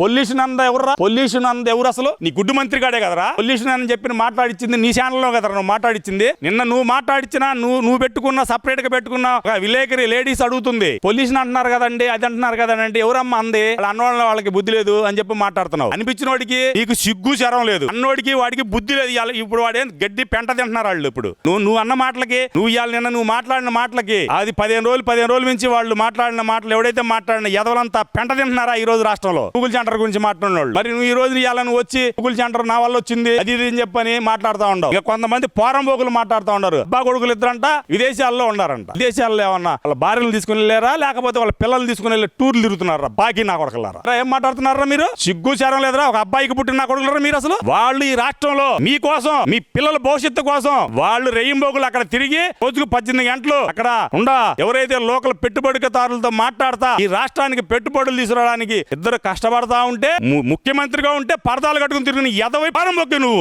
Pollution అంద ఎవర్రా? Pollution అంద ఎవరు అసలు? నీ గుడ్డు మంత్రి గాడే కదరా? పొల్యూషన్ అని చెప్పి మాట్లాడిచ్చింది నీ ఛానల్లో కదరా నువ్వు మాట్లాడిచ్చింది? నిన్న నువ్వు మాట్లాడిచ్చినా నువ్వు నువ్వు పెట్టుకున్న సపరేట్గా పెట్టుకున్న ఒక విలేకరి లేడీస్ అడుగుతుంది. పొల్యూషన్ అంటున్నారు కదండి అది అంటున్నారు కదండి ఎవరమ్మా అంది? అన్నవాళ్ళ వాళ్ళకి బుద్ధి లేదు అని చెప్పి మాట్లాడుతున్నావు. అనిపించిన వాడికి నీకు సిగ్గు శరం లేదు. అన్నోడికి వాడికి బుద్ధి లేదు. ఇవాళ ఇప్పుడు వాడే గడ్డి పెంట తింటున్నారు వాళ్ళు ఇప్పుడు. నువ్వు నువ్వు అన్న మాటలకి నువ్వు ఇవాళ నిన్న నువ్వు మాట్లాడిన మాటలకి అది పదిహేను రోజులు పదిహేను రోజుల నుంచి వాళ్ళు మాట్లాడిన మాటలు ఎవడైతే మాట్లాడిన ఎదవలంతా పెంట తింటున్నారా ఈ రోజు రాష్ట్రంలో? గూగుల్ సెంటర్ గురించి మాట్లాడిన మరి నువ్వు ఈ రోజు ఇవాళ నువ్వు వచ్చి గూగుల్ సెంటర్ నా వల్ల వచ్చింది అది ఇది అని చెప్పని మాట్లాడుతూ ఉండవు. ఇక కొంతమంది పోరంబోకులు మాట్లాడుతూ ఉన్నారు అబ్బా కొడుకులు ఇద్దరంట విదేశాల్లో ఉన్నారంట విదేశాల్లో ఏమన్నా వాళ్ళ భార్యలు తీసుకుని వెళ్ళారా? లేకపోతే వాళ్ళ పిల్లలు తీసుకుని వెళ్ళి టూర్లు తిరుగుతున్నారా? బాకీ నా కొడుకులారా? ఏం మాట్లాడుతున్నారా మీరు? సిగ్గు చారం లేదురా. ఒక అబ్బాయికి పుట్టిన నా కొడుకులరా మీరు అసలు? వాళ్ళు ఈ రాష్ట్రంలో మీకోసం మీ పిల్లల భవిష్యత్తు కోసం వాళ్ళు రెయ్యంబోగులు అక్కడ తిరిగి రోజుకు పద్దెనిమిది గంటలు అక్కడ ఉండా. ఎవరైతే లోకల్ పెట్టుబడిదారులతో మాట్లాడతా ఈ రాష్ట్రానికి పెట్టుబడులు తీసుకురావడానికి ఇద్దరు కష్టపడతా ఉంటే ము- ముఖ్యమంత్రిగా ఉంటే పరదాలు కట్టుకుని తిరిగిన ఎదవై పారం మొక్కి నువ్వు.